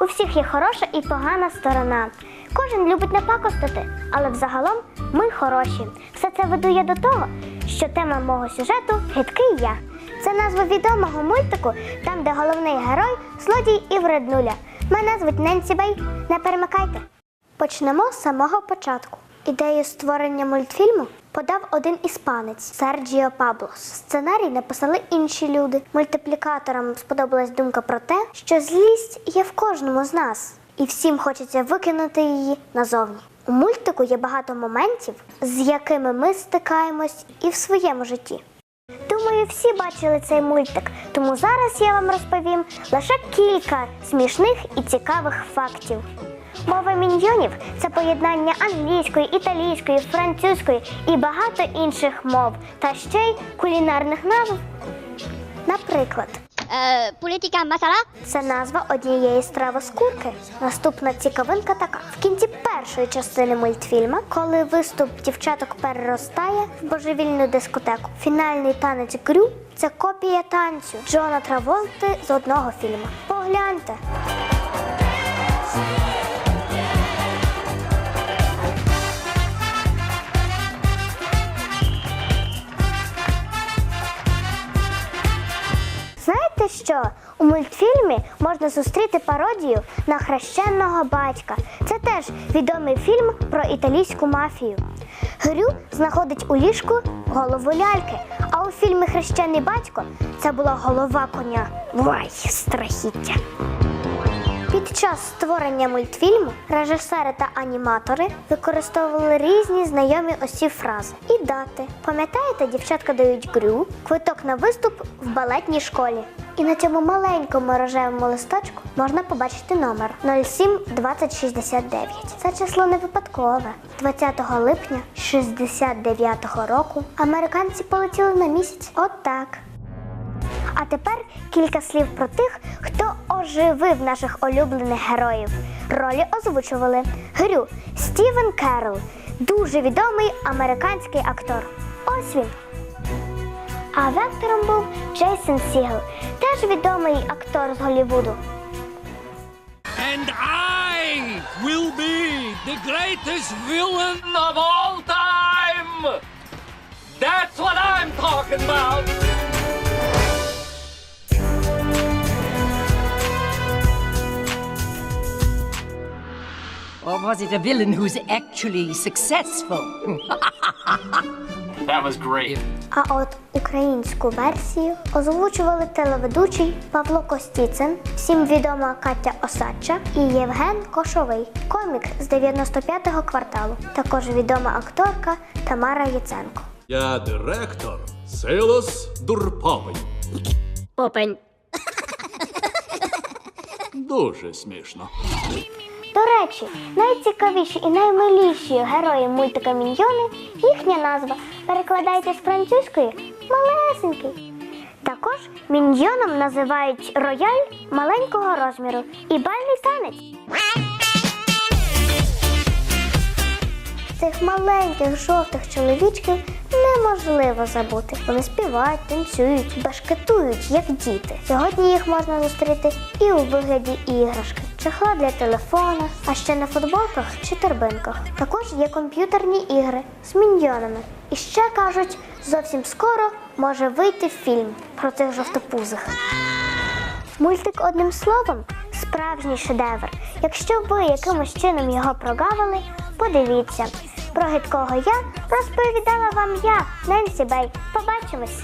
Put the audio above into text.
У всіх є хороша і погана сторона. Кожен любить напакостити, але взагалом ми хороші. Все це ведує до того, що тема мого сюжету гидкий я. Це назва відомого мультику, там, де головний герой злодій і вреднуля. Мене звуть Ненсі Бей. Не перемикайте. Почнемо з самого початку. Ідею створення мультфільму подав один іспанець Серджіо Паблос. Сценарій написали інші люди. Мультиплікаторам сподобалась думка про те, що злість є в кожному з нас, і всім хочеться викинути її назовні. У мультику є багато моментів, з якими ми стикаємось і в своєму житті. Думаю, всі бачили цей мультик, тому зараз я вам розповім лише кілька смішних і цікавих фактів. Мова міньйонів це поєднання англійської, італійської, французької і багато інших мов, та ще й кулінарних назв. Наприклад, Euh, politica masala це назва однієї страви з курки. Наступна цікавинка така: в кінці першої частини мультфільма, коли виступ дівчаток переростає в божевільну дискотеку, фінальний танець Грю це копія танцю Джона Траволти з одного фільму. Погляньте. Мультфільмі можна зустріти пародію на хрещеного батька. Це теж відомий фільм про італійську мафію. Грю знаходить у ліжку голову ляльки, а у фільмі Хрещений батько це була голова коня. Вай, страхіття! Під час створення мультфільму режисери та аніматори використовували різні знайомі осі фрази і дати. Пам'ятаєте, дівчатка дають грю, квиток на виступ в балетній школі. І на цьому маленькому рожевому листочку можна побачити номер 072069. Це число не випадкове. 20 липня 69-го року американці полетіли на місяць. От. А тепер кілька слів про тих, хто оживив наших улюблених героїв. Ролі озвучували Грю Стівен Керрол, дуже відомий американський актор. Ось він. А вектором був Джейсон Сігл, теж відомий актор з Голлівуду. And I will be the greatest villain of all time! That's what I'm talking about! Was it a villain who's actually successful? That was great. А от українську версію озвучували телеведучий Павло Костіцин, всім відома Катя Осадча і Євген Кошовий, комік з 95-го кварталу. Також відома акторка Тамара Яценко. Я директор Силос Дурповий. Попень Дуже смішно. До речі, найцікавіші і наймиліші герої мультика Міньйони їхня назва перекладається з французької малесенький. Також міньйоном називають рояль маленького розміру і бальний танець. Цих маленьких жовтих чоловічків неможливо забути. Вони співають, танцюють, башкетують, як діти. Сьогодні їх можна зустріти і у вигляді іграшки, чехла для телефона, а ще на футболках чи торбинках. Також є комп'ютерні ігри з міньйонами. І ще кажуть, зовсім скоро може вийти фільм про цих жовтопузих. Мультик одним словом справжній шедевр. Якщо ви якимось чином його прогавили, подивіться. Про гидкого я розповідала вам я, Ненсі Бей. Побачимось!